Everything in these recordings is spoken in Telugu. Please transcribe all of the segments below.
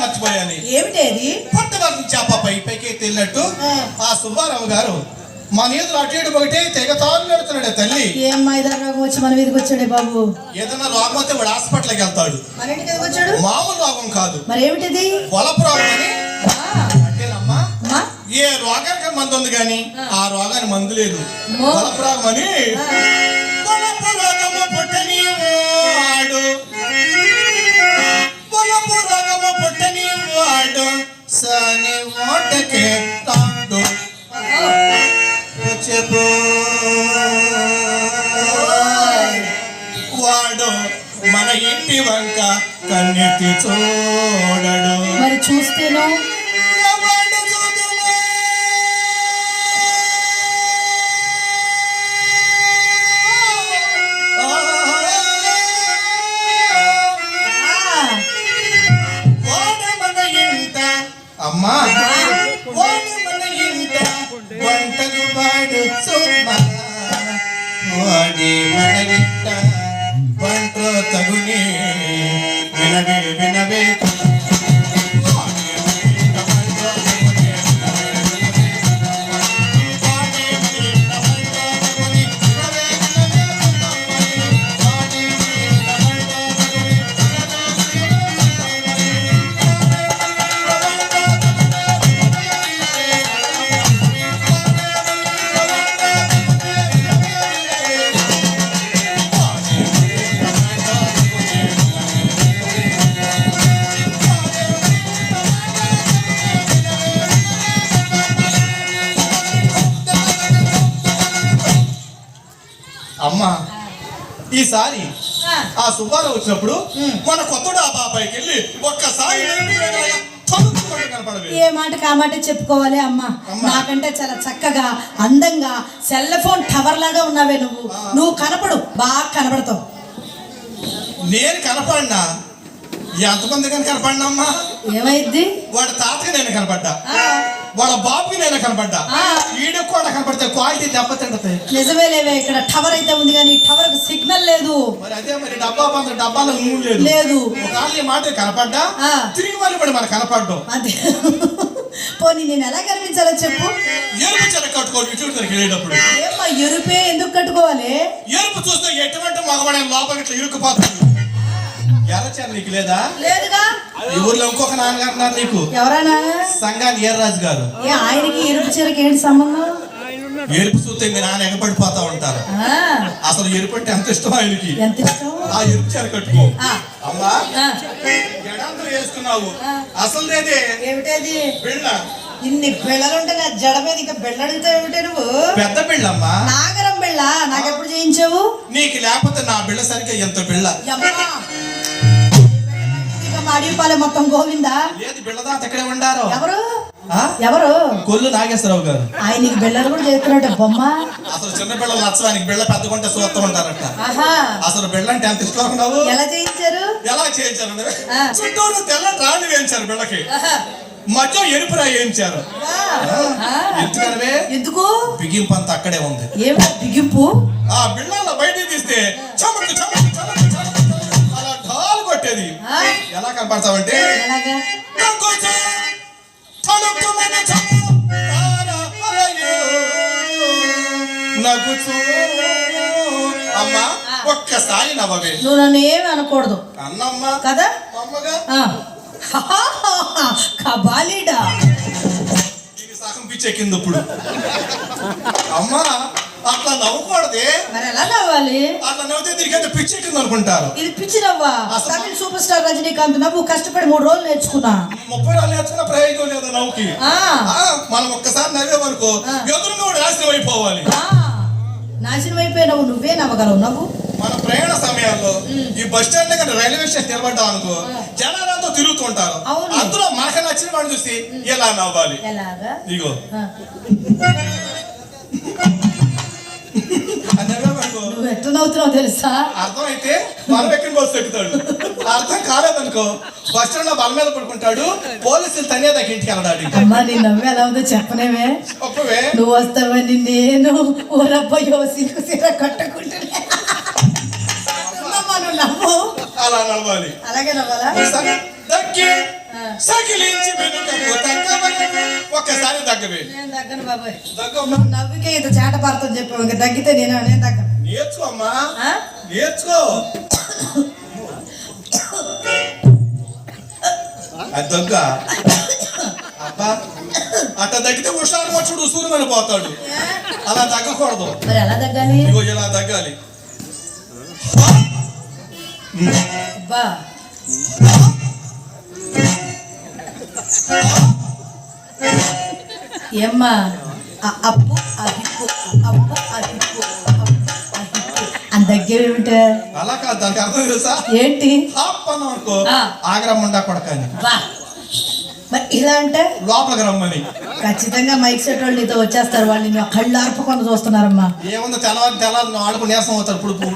మర్చిపోయాను. ఏమిటి అది? పుట్టవలసిన చేప పై పైకి తెలినట్టు ఆ. సుబ్బారావు గారు మా నీతులు అటు ఇటు ఒకటే తెగ తాను నడుతున్నాడే తల్లి. ఏం మైదా రోగం వచ్చి మన మీదకి వచ్చాడే బాబు? ఏదైనా రోగం వస్తే వాడు హాస్పిటల్కి వెళ్తాడు. వచ్చాడు? మామూలు రోగం కాదు. మరి ఏమిటిది? పొలపు రోగం అని అంటేనమ్మా ఏ రోగానికి మందు ఉంది కానీ ఆ. రోగానికి మందు లేదు. పొలపు రోగం అని. వాడు సని ఓటకే తాడు. చెప్పు. వాడు మన ఇంటి వంక కన్నెత్తి చూడడు. మరి చూస్తేనో? వచ్చినప్పుడు. మన కొత్తడు ఆ బాబాయికి వెళ్ళి ఒక్కసారి ఏ మాట చెప్పుకోవాలి అమ్మా? అమ్మా. నాకంటే చాలా చక్కగా అందంగా సెల్ ఫోన్ టవర్ లాగా ఉన్నావే నువ్వు. నువ్వు కనపడు బాగా కనపడతావు. నేను కనపడినా ఎంతమంది కానీ కనపడినమ్మా? ఏమైద్ది వాడి తాతకి నేను కనపడ్డా. వాళ్ళ బాబుకి నేను కనపడ్డా ఆ. ఈడు కూడా కనపడితే క్వాలిటీ దెబ్బతింటది. నిజమే లేవే ఇక్కడ టవర్ అయితే ఉంది కానీ టవర్కు సిగ్నల్ లేదు. మరి అదే మరి డబ్బా పంత డబ్బాలో లేదు. లేదు. మాట కనపడ్డా. తిరిగి మళ్ళీ మరి మనకు కనపడ్డం. అంతే పోనీ నేను ఎలా కనిపించాలో చెప్పు. ఎరుపు చెర కట్టుకోవాలి ఇటు దగ్గరికి వెళ్ళేటప్పుడు. ఏమ్మా ఎరుపే ఎందుకు కట్టుకోవాలి? ఎరుపు చూస్తే ఎటువంటి మగవాడే లోపలికి ఇట్లా ఇరుక్కుపోతుంది ఎర్రచీర నీకు లేదా? లేదుగా. ఈ ఊర్లో ఇంకొక నాన్నగారు నీకు. ఎవరానా సంఘాన్ని ఈర్రాజు గారు. ఆయనకి ఎరుపు చీరకి ఏంటి సంబంధం? ఎరుపు చూస్తే మీ నాన్న ఎగబడిపోతా ఉంటారు. అసలు ఎరుపు అంటే ఎంత ఇష్టం ఆయనకి? ఎంత ఇష్టం? ఆ ఎరుపు చీర కట్టుకో. అమ్మా జడంతో వేసుకున్నావు. అసలు ఏమిటది? బిళ్ళ. ఇన్ని బిళ్ళలుంటే నా జడ మీద ఇంకా బిళ్ళ అడుగుతావు ఏమిటి నువ్వు? పెద్ద బిళ్ళమ్మా. నాగరం బిళ్ళ. నాకెప్పుడు చేయించావు? నీకు లేకపోతే నా బిళ్ళ సరిగ్గా ఎంత బిళ్ళ? మాడిపాలె మొత్తం గోవిందా? లేదు బిళ్ళదాత ఇక్కడే ఉండారు? ఎవరు? ఆ? ఎవరు? కొల్లు నాగేశ్వరరావు గారు. ఆయనకి బిళ్ళలు కూడా చేస్తున్నాడు బొమ్మ. అసలు చిన్న బిళ్ళలు నచ్చడానికి బిళ్ళ పెద్దకుంటే చూస్తూ ఉంటారట అసలు బిళ్ళ అంటే ఎంత ఇష్టం ఎలా చేయించారు? ఎలా చేయించారు. చుట్టూరు తెల్ల రాళ్ళు వేయించారు బిళ్ళకి. మధ్య ఎరుపు రాయి వేయించారు. ఎందుకనవే? ఎందుకు? బిగింపు అంతా అక్కడే ఉంది. ఏమిటా బిగింపు? ఆ బిళ్ళల్లో బయటికి తీస్తే చమకు చమకు చమకు ఎలా కనపడతావంటే. అమ్మా ఒక్కసారి నవ్వవే. నువ్వు నన్ను ఏమి అనకూడదు. అన్నమ్మా కదా. కబాలీడా. సగం పిచ్చెక్కింది ఇప్పుడు అమ్మా అట్లా నవ్వకూడదే. మరి ఎలా నవ్వాలి? అట్లా నవ్వుతే దీనికైతే పిచ్చెక్కింది అనుకుంటారు. ఇది పిచ్చి నవ్వా? తమిళ సూపర్ స్టార్ రజనీకాంత్ నవ్వు కష్టపడి మూడు రోజులు నేర్చుకున్నా. ముప్పై రోజులు నేర్చుకున్న ప్రయోజనం లేదు నవ్వుకి? మనం ఒక్కసారి నవ్వే వరకు. ఎదురుగా నాశనం అయిపోవాలి. నాశనం అయిపోయినావు నువ్వే నవ్వగలవు నవ్వు. మన ప్రయాణ సమయాల్లో ఈ బస్ స్టాండ్ దగ్గర రైల్వే స్టేషన్ నిలబడ్డాం అనుకో జనాలంతా తిరుగుతుంటారు. అందులో మనకు నచ్చిన వాడిని చూసి ఎలా నవ్వాలి? ఇగో. నువ్వు ఎట్లా నవ్వుతున్నావు తెలుసా? అర్థమైతే మనం ఎక్కిన బస్సు ఎక్కుతాడు. అర్థం కాలేదనుకో బస్ స్టాండ్లో బల మీద పడుకుంటాడు పోలీసులు తనే దగ్గర ఇంటికి వెళ్ళడాడు ఇంకా. అమ్మా నీ నవ్వు ఎలా ఉందో చెప్పనేవే ఒప్పవే? నువ్వు వస్తావని నేను ఊరబ్బయ్యో సిగ్గు సీర కట్టుకుంటున్నా. నువ్వు అలా నడవాలి అలాగే నవ్వాలా? దక్కి. సకిలించి వెనుకకు తగ్గవలెను. ఒక్కసారి తగ్గవే. నేను దగ్గను బాబాయ్. నువ్వు నవ్వికే ఇంత చేట పారుతుంది చెప్పావు. ఇంకా తగ్గితే నేను నేను తగ్గను. నేర్చుకో అమ్మా? నేర్చుకో. అది దగ్గ అబ్బా అట్ట తగ్గితే హుషారు వచ్చుడు సూర్యుమని పోతాడు? అలా తగ్గకూడదు. మరి ఎలా తగ్గాలి? ఇగో ఇలా తగ్గాలి. అబ్బా. ఏమ్మా అప్పు ఆ అప్పు ఆ దగ్గరేమిటే అలా కాదు దానికి అర్థం తెలుసా? ఏంటి? హాప్ అన్నాం అనుకో. ఆ. ఆగ్రమ్మండా కొడకని. మరి ఇలా అంటే? లోపలికి రమ్మని. ఖచ్చితంగా మైక్ సెట్ వాళ్ళు నీతో వచ్చేస్తారు వాళ్ళు నిన్ను కళ్ళు ఆర్పుకొని చూస్తున్నారమ్మా. ఏముందో తెల్లవారి తెల్లారి నువ్వు ఆడుకుని నేసం అవుతాడు ఇప్పుడు దగ్గర.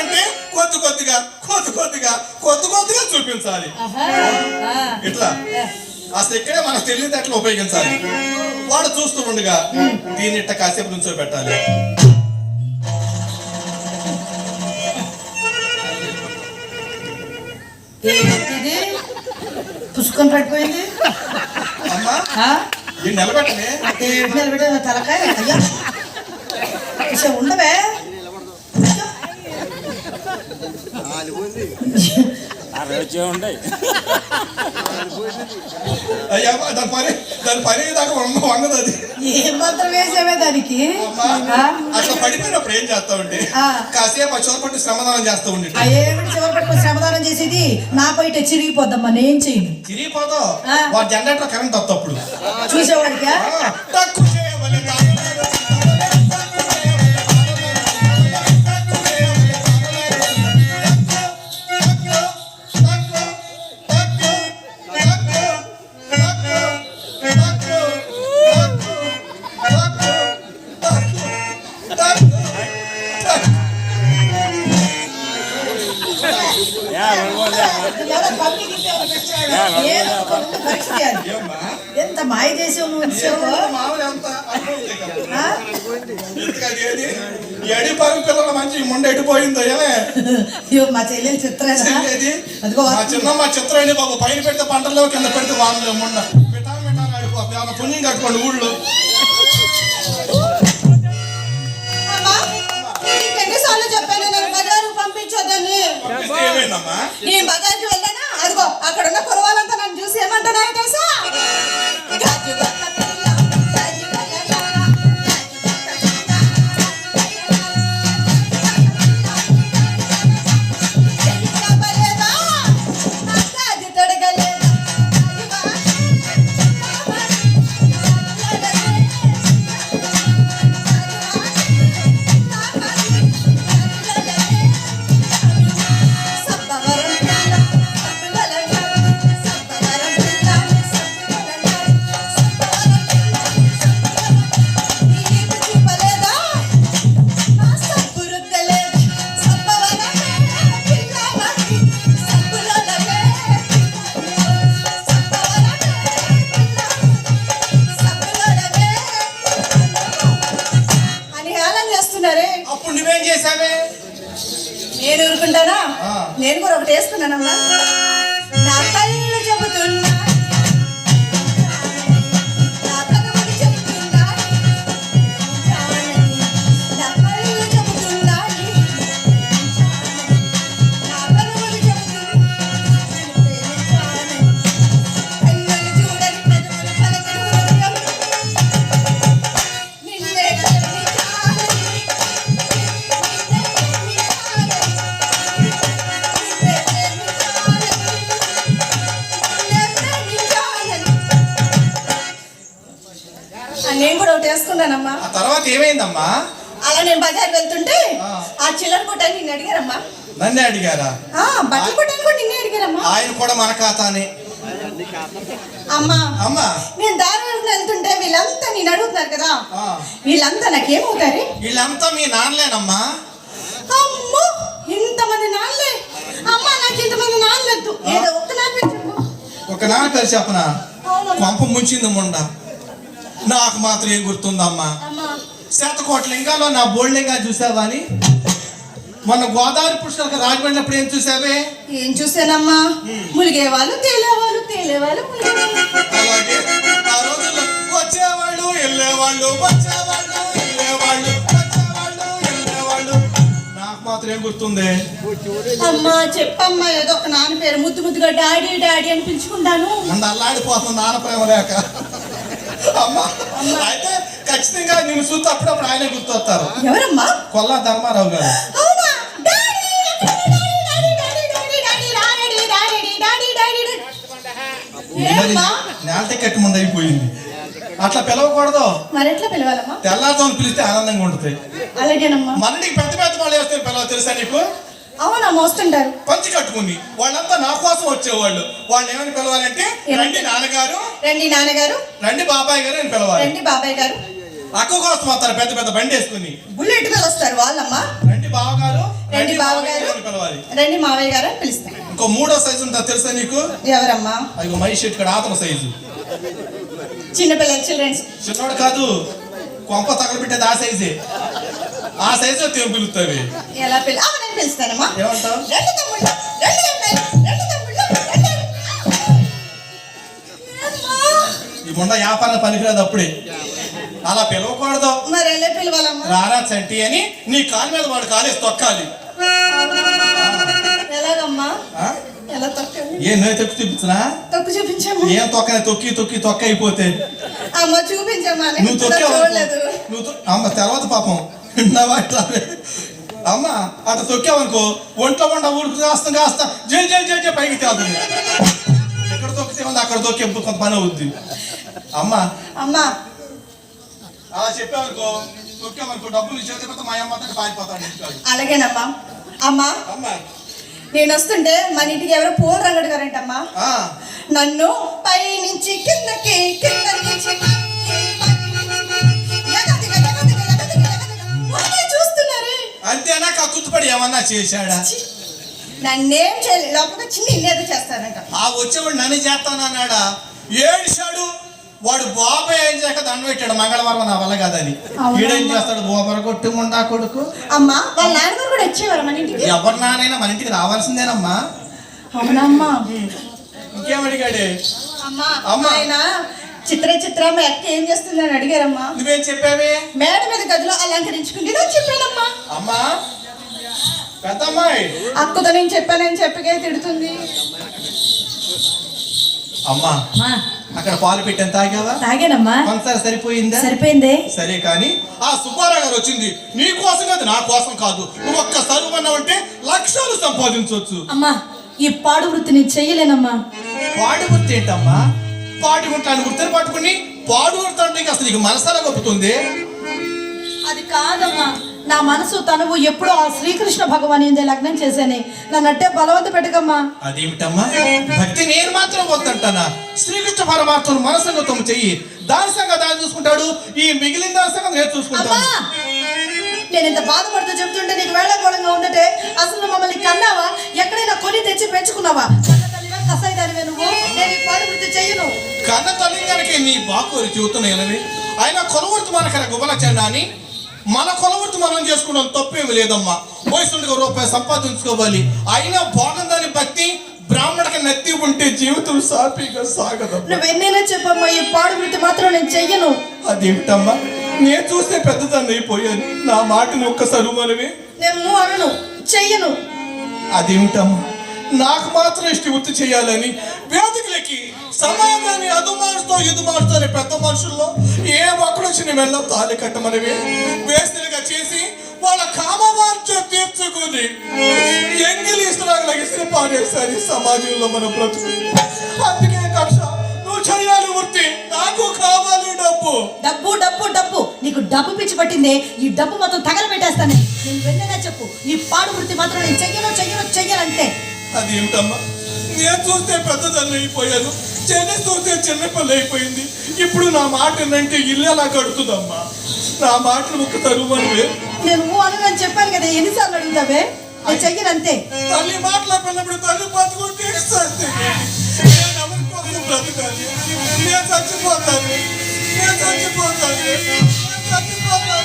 అంటే కొద్ది కొద్దిగా కొద్ది కొద్దిగా కొద్ది కొద్దిగా చూపించాలి. ఆహా. అసలు ఇక్కడే మనకు తెలియదు ఎట్లా ఉపయోగించాలి. వాడు చూస్తూ ఉండగా దీనిట్ట కాసేపు నుంచో పెట్టాలి పుష్కం పడిపోయింది? నిలబెట్టలే తలకాయ. ఉండవే. ఉండవే వచ్చే ఉంటాయి అయ్యా దాని పని దాని పని దాకా వంగ వంగదు అది. ఏం మాత్రం వేసావే దానికి? అమ్మా ఆ? అట్లా పడిపోయినప్పుడు ఏం చేస్తా ఉంటే ఆ. కాసేపు చోరపట్టి శ్రమదానం చేస్తూ ఉండి. ఏమిటి శ్రమదానం చేసేది? నా బయట చిరిగిపోద్దమ్మా నేను చేయను? ఆ. వాడు జనరేటర్ కరెంట్ వస్తా అప్పుడు. చూసేవాడికా? ఎంత మాయ చేసావు నువ్వు పిల్లల ఎడి పరుగుల మంచి ముండ ఎడిపోయిందో అయ్యో మా చెల్లెలు చిత్ర చిన్న మా చిత్ర అండి బాబు పైన పెడితే పంటల్లో కింద పెడితే వాళ్ళు ముండ మిఠా మిఠా ఆడిపోతుంది ఆమె పుణ్యం కట్టుకోండి ఊళ్ళో ఎన్నిసార్లు చెప్పాను నేను బజారు పంపించొద్దని బజార్కి వెళ్ళాను అదిగో అక్కడ ఉన్న కురవాలంతా నన్ను చూసి ఏమంటున్నాయో తెలుసా? ఆ తర్వాత ఏమైందమ్మా? అలా నేను బజార్ వెళ్తుంటే ఆ. చిల్లర కుట్టాన్ని నిన్ను అడిగారమ్మా. నన్నే అడిగారా? ఆ, బట్టల కుట్టాన్ని కూడా నిన్నే అడిగారమ్మా. ఆయన కూడా మన ఖాతానే. అమ్మా అమ్మా. నేను దారి వెళ్తూ వెళ్తుంటే వీళ్ళంతా నేను అడుగుతున్నారు కదా. వీళ్ళంతా నాకేమవుతారు? వీళ్ళంతా మీ నాన్నలేనమ్మా. అమ్మో ఇంతమంది నాన్నలే. అమ్మా నాకు ఇంతమంది నాన్నలొద్దు. ఏదో ఒక్క నాన్న ఒక నాన్న పేరు చెప్పనా? పంప ముంచింది ముండ నాకు మాత్రం ఏం గుర్తుందమ్మా? అమ్మా. శతకోట్ల లింగాలో నా బోల్డ్ లింగా చూసావా అని? మొన్న గోదావరి పుష్కరకు రాజమండ్రి ఏం చూసావే? ఏం చూసానమ్మా ములిగేవాళ్ళు తేలేవాళ్ళు తేలేవాళ్ళు అలాగే ఆ రోజుల్లో వచ్చేవాళ్ళు వెళ్ళేవాళ్ళు వచ్చేవాళ్ళు వెళ్ళేవాళ్ళు వచ్చేవాళ్ళు వెళ్ళేవాళ్ళు. నాకు మాత్రం ఏం గుర్తుంది? అమ్మా చెప్పమ్మా ఏదో ఒక నాన్న పేరు ముద్దు ముద్దుగా డాడీ డాడీ అని పిలుచుకుంటాను. ముందు అల్లాడిపోతుంది నాన్న ప్రేమ లేక. అమ్మా అయితే ఖచ్చితంగా నేను చూస్తే అప్పుడప్పుడు ఆయన గుర్తొస్తారు. ఎవరమ్మా? కొల్లా ధర్మారావు గారు. టికెట్ ముందు అయిపోయింది. అట్లా పిలవకూడదు. మరి పిలిస్తే ఆనందంగా ఉంటుంది. అలాగేనమ్మా. పెద్ద పెద్ద వాళ్ళు వేస్తే పిలవ తెలుసా నీకు? అవునా మోస్తుంటారు. పంచి కట్టుకుని వాళ్ళంతా నా కోసం వచ్చేవాళ్ళు. వాళ్ళు ఏమని పిలవాలంటే రండి నాన్నగారు. రండి నాన్నగారు. రండి బాబాయ్ గారు అని పిలవాలి. రండి బాబాయ్ గారు. అక్క కోసం వస్తారు పెద్ద పెద్ద బండి వేసుకుని. బుల్లెట్ మీద వస్తారు వాళ్ళమ్మా. రండి బావగారు. రండి బావగారు. పిలవాలి. రండి మావయ్య గారు అని పిలుస్తాం ఇంకో మూడో సైజు ఉంటుందా తెలుసా నీకు? ఎవరమ్మా? అదిగో మై షర్ట్ ఇక్కడ ఆతన సైజు. చిన్నపిల్లల చిల్డ్రన్స్. చిన్నోడు కాదు కొంప తగలబెట్టేది ఆ సైజే. ఆ సైజు తేం పిలుస్తావి? ఎలా పిల్ల నేను పిలుస్తానమ్మా. ఏమంటావు? రెండు తమ్ముళ్ళు రెండు తమ్ముళ్ళు రెండు తమ్ముళ్ళు రెండు ఏమ్మా? ఈ ముండ వ్యాపారం పనికిరాదు అప్పుడే. అలా పిలవకూడదు. మరి ఎలా పిలవాలమ్మా? రారా చంటి అని నీ కాలు మీద వాడు కాలేసి తొక్కాలి. ఎలాగమ్మా? ఆ? ఎలా తొక్కాలి? ఏం నేను తొక్కి చూపించనా? తొక్కు చూపించమ్మా. ఏం తొక్కనే? తొక్కి తొక్కి తొక్క అయిపోతే అమ్మ చూపించమ్మా నేను నువ్వు తొక్కావు చూడలేదు. నువ్వు తొ- అమ్మ తర్వాత పాపం. విన్నావా ఇట్లా అమ్మ అట్లా తొక్కావనుకో ఒంట్లో వంట ఊరికి కాస్త కాస్త జై జై జై జై పైకి తేలుతుంది ఎక్కడ తొక్కితే ఉంది అక్కడ తొక్కి కొంత పని అవుద్ది. అమ్మ. అమ్మా. అలా చెప్పావనుకో తొక్కామనుకో డబ్బులు ఇచ్చేస్తే మా అమ్మ పారిపోతాడు. అలాగేనమ్మా. అమ్మా. అమ్మ. నేను వస్తుంటే మన ఇంటికి ఎవరో పూల రంగడు గారంటమ్మా? నన్ను పై నుంచి కిందకి కింద నుంచి అంతేనా? కక్కుతుపడి ఏమన్నా చేశాడా? నన్నేం చేయలేదు చిన్న ఇల్లేదో చేస్తానంట. ఆ వచ్చేవాడు నన్ను చేస్తానన్నాడా? ఏడిశాడు వాడు బాబాయ్ ఏం చేయక దండ పెట్టాడు. మంగళవారం నా వల్ల కాదని? ఈడేం చేస్తాడు? బోబర కొట్టు ముండా కొడుకు. అమ్మా వాళ్ళ నాన్నగారు కూడా వచ్చేవారు మన ఇంటికి? ఎవరి నానైనా మన ఇంటికి రావాల్సిందేనమ్మా. అవునమ్మా ఇంకేమడిగాడే అమ్మా అమ్మా. ఆయన చిత్ర చిత్రమ్మ ఎక్క ఏం చేస్తుందని అడిగారమ్మా. నువ్వేం చెప్పావే? మేడ మీద గదిలో అలంకరించుకుంటే నేను చెప్పానమ్మా అమ్మా పెద్దమ్మాయి. అక్కతో నేను చెప్పానని చెప్పగా తిడుతుంది. అమ్మా అక్కడ పాలు పెట్టాను తాగావా? తాగానమ్మా. కొంతసారి సరిపోయిందా? సరిపోయిందే. సరే కానీ ఆ సుబ్బారావు గారు వచ్చింది. నీ కోసం కాదు నా కోసం కాదు. నువ్వు ఒక్కసారి అన్నావంటే లక్షలు సంపాదించవచ్చు. అమ్మా ఈ పాడు వృత్తిని చెయ్యలేనమ్మా పాడు గుర్తు ఏంటమ్మా? పాడు గుర్తాన్ని గుర్తుని పట్టుకుని పాడు అసలు నీకు మనసారా గొప్పుతుంది అది కాదమ్మా. నా మనసు తనువు ఎప్పుడో ఆ శ్రీకృష్ణ భగవాన్ ఇందే లగ్నం చేశానే. నన్ను అట్టే బలవంత పెట్టకమ్మా. అదేమిటమ్మా? భక్తి నేను మాత్రం వద్దంటానా? శ్రీకృష్ణ పరమాత్మను మనసంగతం చెయ్యి. దాని దాన్ని చూసుకుంటాడు. ఈ మిగిలిన దాని సంగతి నేను చూసుకుంటాను. నేను ఇంత బాధపడుతూ చెప్తుంటే నీకు వేళకోళంగా ఉందటే అసలు మమ్మల్ని కన్నావా? ఎక్కడైనా కొని తెచ్చి పెంచుకున్నావా? వృత్తి చెయ్యను కన్న నీ బాకోరి చెబుతున్నాయనవి ఆయన కొలవృత్తి మనకర గుబల అని మన కొలవృత్తి మనం చేసుకోవడం తప్పేమి లేదమ్మా. వయసుండగా రూపాయి సంపాదించుకోవాలి. అయినా బాగుందని భక్తి బ్రాహ్మణకి నత్తి ఉంటే జీవితం సాఫీగా సాగదమ్మా. నువ్వు ఎన్నైనా చెప్పమ్మా ఈ పాడు వృత్తి మాత్రం నేను చెయ్యను. అదేమిటమ్మా? నేను చూస్తే పెద్దదాన్ని అయిపోయాను. నా మాటను ఒక్కసారి మనమే నేను అనను చెయ్యను. అదేమిటమ్మా? నాకు మాత్రం ఇష్ట వృత్తి చేయాలని వేదికలకి సమాజాన్ని అదుమారుస్తూ ఇదుమారుస్తూ అనే పెద్ద మనుషుల్లో ఏ ఒక్కడు వచ్చిన వెళ్ళ తాలి కట్టమనివి వేసినగా చేసి వాళ్ళ కామవాంఛ తీర్చుకుని ఎంగిలీస్ ఇస్తులాగా పాడేసారి పారేసారి సమాజంలో మన బ్రతుకు. అందుకే కక్ష నువ్వు చేయాలి వృత్తి నాకు కావాలి డబ్బు. డబ్బు డబ్బు డబ్బు. నీకు డబ్బు పిచ్చి పట్టిందే ఈ డబ్బు మొత్తం తగలబెట్టేస్తానే. నేను వెళ్ళేనా చెప్పు ఈ పాడు వృత్తి మాత్రం నేను చెయ్యను చెయ్యను చెయ్యను అంతే అది ఏమిటమ్మా నేను చూస్తే పెద్దదాన్ని అయిపోయాను చెన్నై చూస్తే చిన్న చిన్నపిల్ల అయిపోయింది. ఇప్పుడు నా మాట ఏంటంటే ఇల్లు అలా కడుతుందమ్మా నా మాటలు ముక్కు తరుమనివే నేను అని చెప్పాను కదా ఎన్నిసార్లు అడుగుతావే? అది చెయ్యను అంతే. తల్లి మాట్లాడినప్పుడు తల్లి బతుకుంటే నేను ఎవరికోసం బ్రతకాలి నేను చచ్చిపోతాను. నేను చచ్చిపోతాను. చచ్చిపోతాను.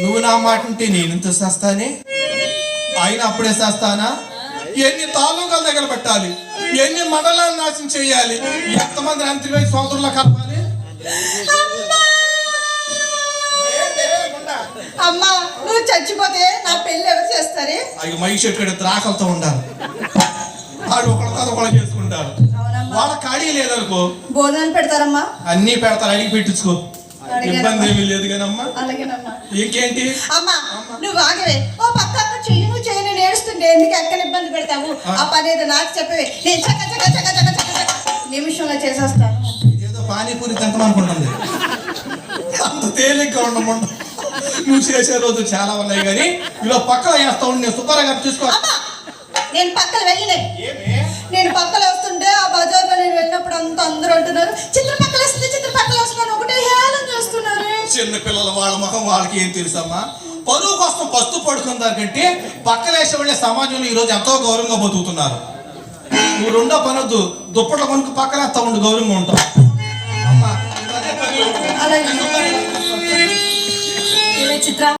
నా మాట ఉంటే నేను చేస్తానే? ఆయన అప్పుడే చేస్తానా? ఎన్ని తాలూకాల దగ్గర పెట్టాలి? ఎన్ని మండలాలు నాశనం చేయాలి? ఎంతమంది అంతిమై సోదరులు కలపాలి? అమ్మా నువ్వు చచ్చిపోతే నా పెళ్ళి ఎవరు చేస్తారే? అవి మై చెట్టు ద్రాకలతో ఉండాలి. వాడు ఒకళ్ళ కాదు ఒకళ్ళు చేసుకుంటారు. వాళ్ళ ఖాళీ లేదనుకో. భోజనాలు పెడతారమ్మా. అన్నీ పెడతారు అడిగి పెట్టించుకో. ఇబ్బంది ఏమీ లేదు ఇంకేంటి? అమ్మా నువ్వు ఆగవే. ఓ పక్క అక్క చెయ్యి నువ్వు చెయ్యి నేను ఏడుస్తుంటే ఎందుకు ఎక్కడ ఇబ్బంది పెడతావు? ఆ. పని ఏదో నాకు చెప్పవే. నేను చక్క చక్క చక్క చక్క చక్క చక్క నిమిషంలో చేసేస్తాను ఏదో పానీపూరి తింటామనుకుంటుంది. అంత తేలిగ్గా ఉండమంట. నువ్వు చేసే రోజు చాలా ఉన్నాయి కానీ ఇలా పక్కన వేస్తా ఉండి నేను తీసుకో అమ్మా నేను పక్కన వెళ్ళినే. నేను పక్కన వస్తుంటే ఆ బజార్లో నేను వెళ్ళినప్పుడు అంతా అందరూ అంటున్నారు చిత్ర పక్కన వస్తుంది చిత్ర పక్కన వస్తున్నాను ఒకటే హేళన చేస్తున్నారు చిన్న పిల్లలు వాళ్ళ ముఖం వాళ్ళకి ఏం తెలుసమ్మా? పరువు కోసం పస్తు పడుకున్న దానికంటే పక్కలేసే వాళ్ళే సమాజంలో ఈ రోజు ఎంతో గౌరవంగా బతుకుతున్నారు. నువ్వు రెండో పనొద్దు దుప్పట్ల కొనుక్కు పక్కన వేస్తా ఉండు గౌరవంగా ఉంటావు. అమ్మా